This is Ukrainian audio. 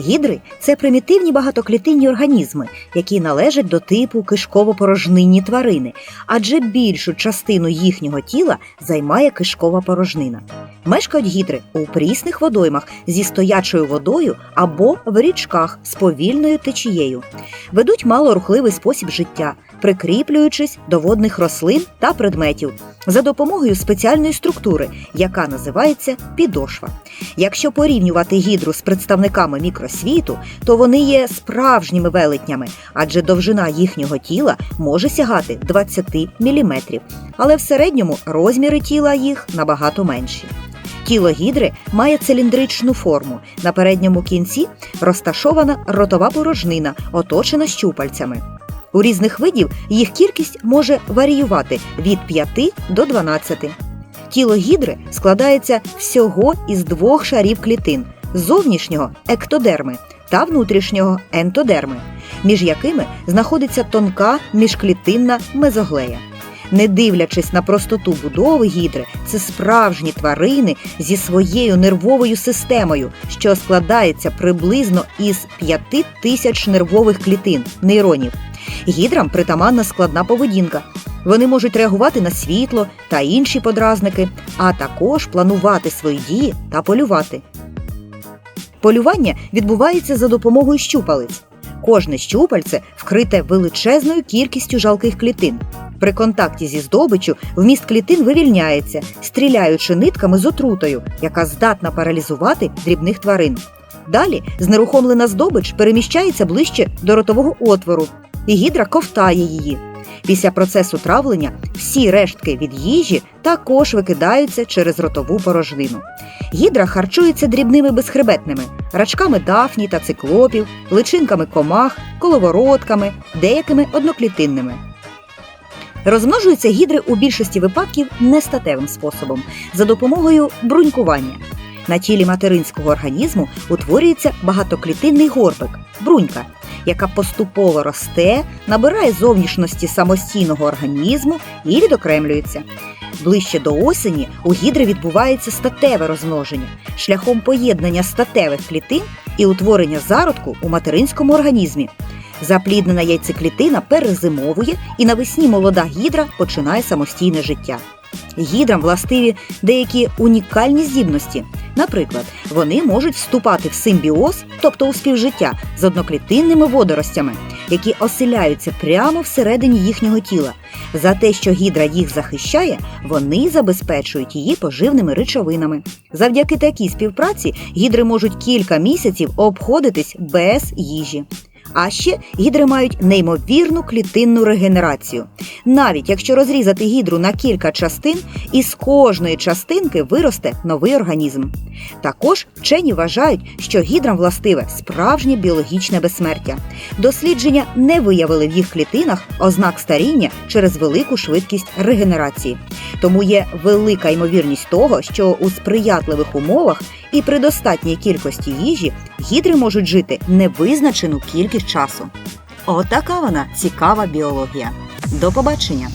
Гідри це примітивні багатоклітинні організми, які належать до типу кишково-порожнинні тварини, адже більшу частину їхнього тіла займає кишкова порожнина. Мешкають гідри у прісних водоймах зі стоячою водою або в річках з повільною течією. Ведуть малорухливий спосіб життя, прикріплюючись до водних рослин та предметів за допомогою спеціальної структури, яка називається підошва. Якщо порівнювати гідру з представниками мікросвіту, то вони є справжніми велетнями, адже довжина їхнього тіла може сягати 20 мм, але в середньому розміри тіла їх набагато менші. Тіло гідри має циліндричну форму. На передньому кінці розташована ротова порожнина, оточена щупальцями. У різних видів їх кількість може варіювати від 5 до 12. Тіло гідри складається всього із двох шарів клітин зовнішнього ектодерми та внутрішнього ентодерми, між якими знаходиться тонка міжклітинна мезоглея. Не дивлячись на простоту будови гідри, це справжні тварини зі своєю нервовою системою, що складається приблизно із 5 тисяч нервових клітин нейронів. Гідрам притаманна складна поведінка. Вони можуть реагувати на світло та інші подразники, а також планувати свої дії та полювати. Полювання відбувається за допомогою щупалець. Кожне щупальце вкрите величезною кількістю жалких клітин. При контакті зі здобиччю вміст клітин вивільняється, стріляючи нитками з отрутою, яка здатна паралізувати дрібних тварин. Далі знерухомлена здобич переміщається ближче до ротового отвору, і гідра ковтає її. Після процесу травлення всі рештки від їжі також викидаються через ротову порожнину. Гідра харчується дрібними безхребетними, рачками дафні та циклопів, личинками комах, коловородками, деякими одноклітинними. Розмножуються гідри у більшості випадків нестатевим способом за допомогою брунькування. На тілі материнського організму утворюється багатоклітинний горбик брунька, яка поступово росте, набирає зовнішності самостійного організму і відокремлюється. Ближче до осені у гідри відбувається статеве розмноження шляхом поєднання статевих клітин і утворення зародку у материнському організмі. Запліднена яйцеклітина перезимовує і навесні молода гідра починає самостійне життя. Гідрам властиві деякі унікальні здібності. Наприклад, вони можуть вступати в симбіоз, тобто у співжиття, з одноклітинними водоростями, які оселяються прямо всередині їхнього тіла. За те, що гідра їх захищає, вони забезпечують її поживними речовинами. Завдяки такій співпраці гідри можуть кілька місяців обходитись без їжі. А ще гідри мають неймовірну клітинну регенерацію. Навіть якщо розрізати гідру на кілька частин, із кожної частинки виросте новий організм. Також вчені вважають, що гідрам властиве справжнє біологічне безсмертя. Дослідження не виявили в їх клітинах ознак старіння через велику швидкість регенерації. Тому є велика ймовірність того, що у сприятливих умовах і при достатній кількості їжі гідри можуть жити невизначену кількість часу. Отака вона цікава біологія. До побачення!